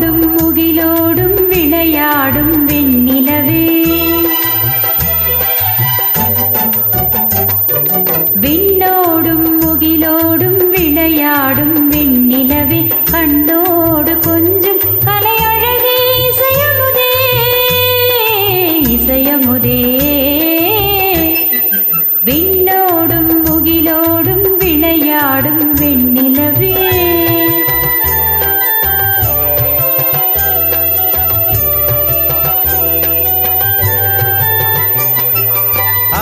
விண்ணோடும் முகிலோடும் விளையாடும் வெண்ணிலவே. விண்ணோடும் முகிலோடும் விளையாடும் வெண்ணிலவே. கண்டோ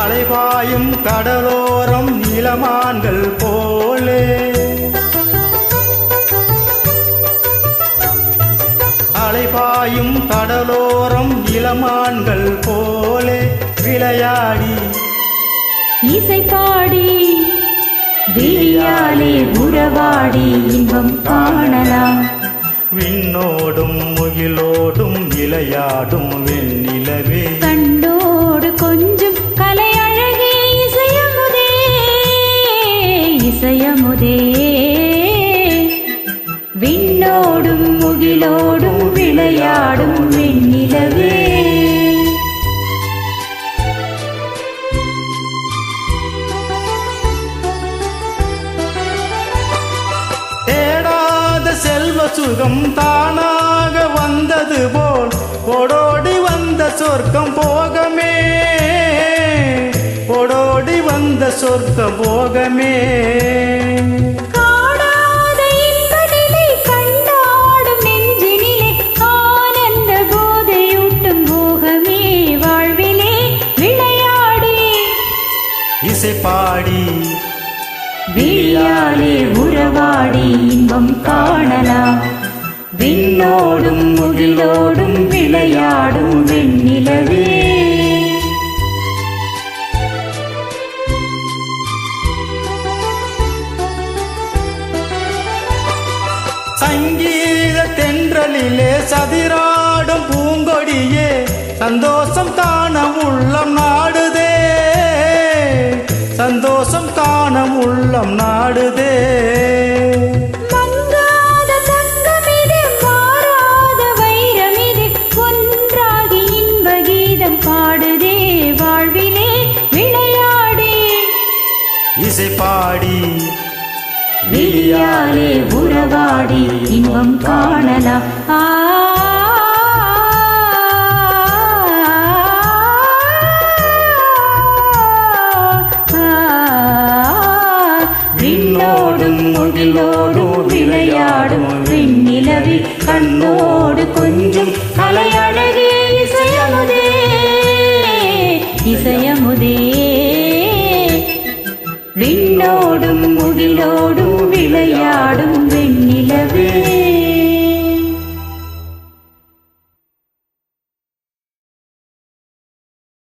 அலைபாயும் கடலோரம் நீலமான்கள் போலே. அலைபாயும் கடலோரம் இளமான்கள் போலே. விளையாடி. இசை பாடி விழியாலே உறவாடி இன்பம் காணலாம். விண்ணோடும் முகிலோடும் விளையாடும் வெண்ணிலவே. கண்டோடு அதிசயமுதே விண்ணோடும் முகிலோடும் விளையாடும் விண்ணிலவே. தேடாத செல்வ சுகம் தானாக வந்தது போல். ஓடோடி வந்த சொர்க்கம் போக வாழ்விலே விளையாடி. இசை பாடி. விழியாலே உறவாடி இன்பம் காணலாம். விண்ணோடும் முகிலோடும் விளையாடும் வெண்ணிலவே. சங்கீத தென்றலிலே சதிராடும் பூங்கொடியே சந்தோஷம் காண உள்ளம் நாடுதே. சந்தோஷம் காண உள்ளம் நாடுதே. இசை பாடி விழியாலே உறவாடி இன்பம் காணலாம். ஆ. விண்ணோடும் முகிலோடும் விளையாடும் விண்ணிலவி கண்ணோடு கொஞ்சம் கலையழகே இசையமுதே இசையமுதே. விண்ணோடும் முகிலோடும்